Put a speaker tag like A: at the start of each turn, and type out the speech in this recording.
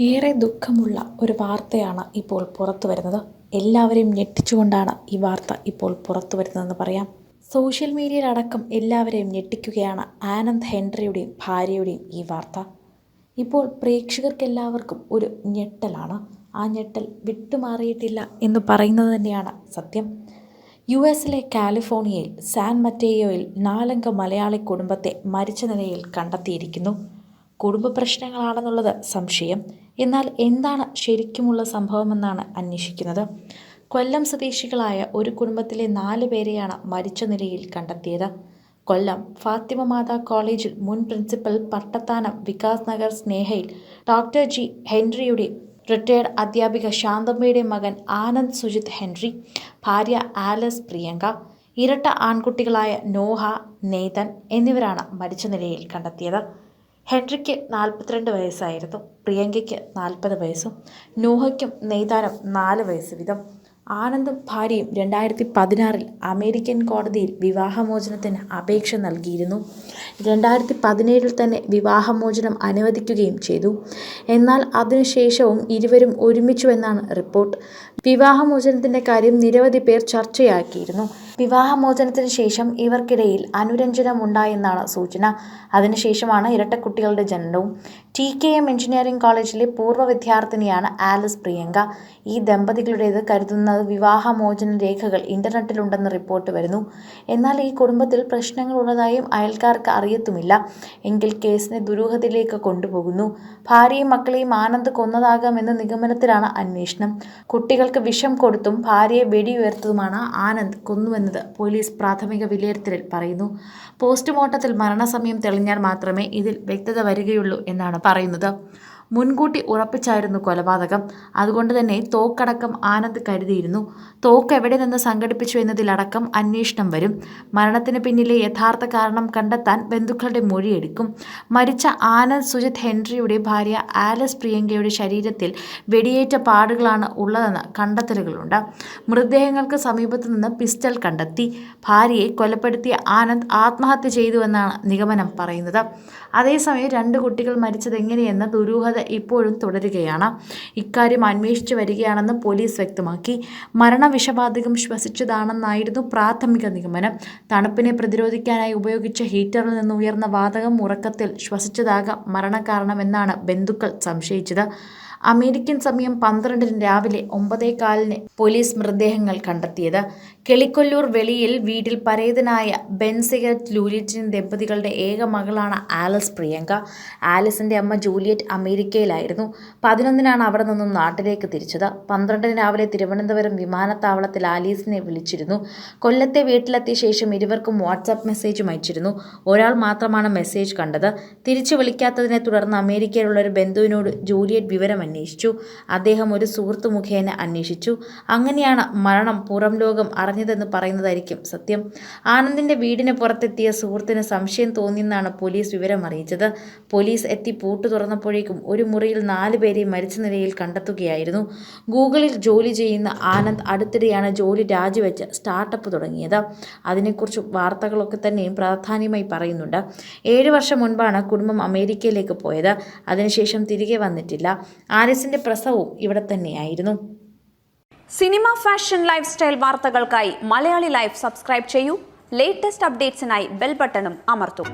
A: ഏറെ ദുഃഖമുള്ള ഒരു വാർത്തയാണ് ഇപ്പോൾ പുറത്തു വരുന്നത്. എല്ലാവരെയും ഞെട്ടിച്ചുകൊണ്ടാണ് ഈ വാർത്ത ഇപ്പോൾ പുറത്തു വരുന്നതെന്ന് പറയാം. സോഷ്യൽ മീഡിയയിലടക്കം എല്ലാവരെയും ഞെട്ടിക്കുകയാണ് ആനന്ദ് ഹെൻറിയുടെയും ഭാര്യയുടെയും ഈ വാർത്ത. ഇപ്പോൾ പ്രേക്ഷകർക്കെല്ലാവർക്കും ഒരു ഞെട്ടലാണ്. ആ ഞെട്ടൽ വിട്ടുമാറിയിട്ടില്ല എന്ന് പറയുന്നത് തന്നെയാണ് സത്യം. യു എസിലെ കാലിഫോർണിയയിൽ സാൻ മറ്റേയോയിൽ നാലംഗ മലയാളി കുടുംബത്തെ മരിച്ച നിലയിൽ കണ്ടെത്തിയിരിക്കുന്നു. കുടുംബ പ്രശ്നങ്ങളാണെന്നുള്ളത് സംശയം. എന്നാൽ എന്താണ് ശരിക്കുമുള്ള സംഭവമെന്നാണ് അന്വേഷിക്കുന്നത്. കൊല്ലം സ്വദേശികളായ ഒരു കുടുംബത്തിലെ നാല് പേരെയാണ് മരിച്ച നിലയിൽ കണ്ടെത്തിയത്. കൊല്ലം ഫാത്തിമ മാതാ കോളേജിൽ മുൻ പ്രിൻസിപ്പൽ പട്ടത്താനം വികാസ് നഗർ സ്നേഹയിൽ ഡോക്ടർ ജി ഹെൻറിയുടെ റിട്ടയർഡ് അധ്യാപിക ശാന്തമ്മയുടെ മകൻ ആനന്ദ് സുജിത് ഹെൻറി ഭാര്യ ആലസ് പ്രിയങ്ക ഇരട്ട ആൺകുട്ടികളായ നോഹ നെയ്തൻ എന്നിവരാണ് മരിച്ച നിലയിൽ കണ്ടെത്തിയത്. ഹെൻറിക്ക് നാൽപ്പത്തിരണ്ട് വയസ്സായിരുന്നു പ്രിയങ്കയ്ക്ക് നാൽപ്പത് വയസ്സും നൂഹയ്ക്കും നെയ്താനും നാല് വയസ്സ് വീതം. ആനന്ദും ഭാര്യയും രണ്ടായിരത്തി പതിനാറിൽ അമേരിക്കൻ കോടതിയിൽ വിവാഹമോചനത്തിന് അപേക്ഷ നൽകിയിരുന്നു. രണ്ടായിരത്തി പതിനേഴിൽ തന്നെ വിവാഹമോചനം അനുവദിക്കുകയും ചെയ്തു. എന്നാൽ അതിനുശേഷവും ഇരുവരും ഒരുമിച്ചുവെന്നാണ് റിപ്പോർട്ട്. വിവാഹമോചനത്തിന്റെ കാര്യം നിരവധി പേർ ചർച്ചയാക്കിയിരുന്നു. വിവാഹമോചനത്തിന് ശേഷം ഇവർക്കിടയിൽ അനുരഞ്ജനം ഉണ്ടായെന്നാണ് സൂചന. അതിനുശേഷമാണ് ഇരട്ടക്കുട്ടികളുടെ ജനനവും. ടി കെ എം എഞ്ചിനീയറിംഗ് കോളേജിലെ പൂർവ വിദ്യാർത്ഥിനിയാണ് ആലിസ് പ്രിയങ്ക. ഈ ദമ്പതികളുടേത് കരുതുന്നത് വിവാഹമോചന രേഖകൾ ഇന്റർനെറ്റിലുണ്ടെന്ന് റിപ്പോർട്ട് വരുന്നു. എന്നാൽ ഈ കുടുംബത്തിൽ പ്രശ്നങ്ങളുള്ളതായും അയൽക്കാർക്ക് അറിയത്തുമില്ല. എങ്കിൽ കേസിനെ ദുരൂഹതയിലേക്ക് കൊണ്ടുപോകുന്നു. ഭാര്യയും മക്കളെയും ആനന്ദ് കൊന്നതാകാമെന്ന നിഗമനത്തിലാണ് അന്വേഷണം. കുട്ടികൾക്ക് വിഷം കൊടുത്തും ഭാര്യയെ വെടിയുയർത്തതുമാണ് ആനന്ദ് കൊന്നുവെന്നത് പോലീസ് പ്രാഥമിക വിലയിരുത്തലിൽ പറയുന്നു. പോസ്റ്റ്മോർട്ടത്തിൽ മരണസമയം തെളിഞ്ഞാൽ മാത്രമേ ഇതിൽ വ്യക്തത വരികയുള്ളൂ എന്നാണ് പറയുന്നത്. മുൻകൂട്ടി ഉറപ്പിച്ചായിരുന്നു കൊലപാതകം. അതുകൊണ്ട് തന്നെ തോക്കടക്കം ആനന്ദ് കരുതിയിരുന്നു. തോക്ക് എവിടെ നിന്ന് സംഘടിപ്പിച്ചു എന്നതിലടക്കം അന്വേഷണം വരും. മരണത്തിന് പിന്നിലെ യഥാർത്ഥ കാരണം കണ്ടെത്താൻ ബന്ധുക്കളുടെ മൊഴിയെടുക്കും. മരിച്ച ആനന്ദ് സുജിത് ഹെൻറിയുടെ ഭാര്യ ആലസ് പ്രിയങ്കയുടെ ശരീരത്തിൽ വെടിയേറ്റ പാടുകളാണ് ഉള്ളതെന്ന് കണ്ടെത്തലുകളുണ്ട്. മൃതദേഹങ്ങൾക്ക് സമീപത്തു നിന്ന് പിസ്റ്റൾ കണ്ടെത്തി. ഭാര്യയെ കൊലപ്പെടുത്തിയ ആനന്ദ് ആത്മഹത്യ ചെയ്തുവെന്നാണ് നിഗമനം പറയുന്നത്. അതേസമയം രണ്ട് കുട്ടികൾ മരിച്ചത് എങ്ങനെയെന്ന ദുരൂഹത ഇപ്പോഴും തുടരുകയാണ്. ഇക്കാര്യം അന്വേഷിച്ചു വരികയാണെന്ന് പോലീസ് വ്യക്തമാക്കി. മരണ വിഷവാതകം ശ്വസിച്ചതാണെന്നായിരുന്നു പ്രാഥമിക നിഗമനം. തണുപ്പിനെ പ്രതിരോധിക്കാനായി ഉപയോഗിച്ച ഹീറ്ററിൽ നിന്ന് ഉയർന്ന വാതകം ഉറക്കത്തിൽ ശ്വസിച്ചതാകാം മരണകാരണമെന്നാണ് ബന്ധുക്കൾ സംശയിച്ചത്. അമേരിക്കൻ സമയം പന്ത്രണ്ടിന് രാവിലെ ഒമ്പതേകാലിന് പോലീസ് മൃതദേഹങ്ങൾ കണ്ടെത്തിയത്. കെളിക്കൊല്ലൂർ വെളിയിൽ വീട്ടിൽ പരേതനായ ബെൻ സിഗരറ്റ് ദമ്പതികളുടെ ഏക മകളാണ് ആലസ് പ്രിയങ്ക. ആലിസിന്റെ അമ്മ ജൂലിയറ്റ് അമേരിക്കയിലായിരുന്നു. പതിനൊന്നിനാണ് അവിടെ നിന്നും നാട്ടിലേക്ക് തിരിച്ചത്. പന്ത്രണ്ടിന് രാവിലെ തിരുവനന്തപുരം വിമാനത്താവളത്തിൽ ആലീസിനെ വിളിച്ചിരുന്നു. കൊല്ലത്തെ വീട്ടിലെത്തിയ ശേഷം ഇരുവർക്കും വാട്സാപ്പ് മെസ്സേജും അയച്ചിരുന്നു. ഒരാൾ മാത്രമാണ് മെസ്സേജ് കണ്ടത്. തിരിച്ചു വിളിക്കാത്തതിനെ തുടർന്ന് അമേരിക്കയിലുള്ള ഒരു ബന്ധുവിനോട് ജൂലിയറ്റ് വിവരം അന്വേഷിച്ചു. അദ്ദേഹം ഒരു സുഹൃത്തു മുഖേന അന്വേഷിച്ചു. അങ്ങനെയാണ് മരണം പുറം ലോകം അറിഞ്ഞതെന്ന് പറയുന്നതായിരിക്കും സത്യം. ആനന്ദിന്റെ വീടിന് പുറത്തെത്തിയ സുഹൃത്തിന് സംശയം തോന്നിയെന്നാണ് പോലീസ് വിവരം അറിയിച്ചത്. പോലീസ് എത്തി പൂട്ടു തുറന്നപ്പോഴേക്കും ഒരു മുറിയിൽ നാല് പേരെ മരിച്ച നിലയിൽ കണ്ടെത്തുകയായിരുന്നു. ഗൂഗിളിൽ ജോലി ചെയ്യുന്ന ആനന്ദ് അടുത്തിടെയാണ് ജോലി രാജിവെച്ച് സ്റ്റാർട്ടപ്പ് തുടങ്ങിയത്. അതിനെക്കുറിച്ച് വാർത്തകളൊക്കെ തന്നെയും പ്രാധാന്യമായി പറയുന്നുണ്ട്. ഏഴ് വർഷം മുൻപാണ് കുടുംബം അമേരിക്കയിലേക്ക് പോയത്. അതിനുശേഷം തിരികെ വന്നിട്ടില്ല. ആലിസിന്റെ പ്രസവവും ഇവിടെ തന്നെയായിരുന്നു.
B: സിനിമ ഫാഷൻ ലൈഫ് സ്റ്റൈൽ വാർത്തകൾക്കായി മലയാളി ലൈഫ് സബ്സ്ക്രൈബ് ചെയ്യൂ. ലേറ്റസ്റ്റ് അപ്ഡേറ്റ്സിനായി ബെൽ ബട്ടണും അമർത്തും.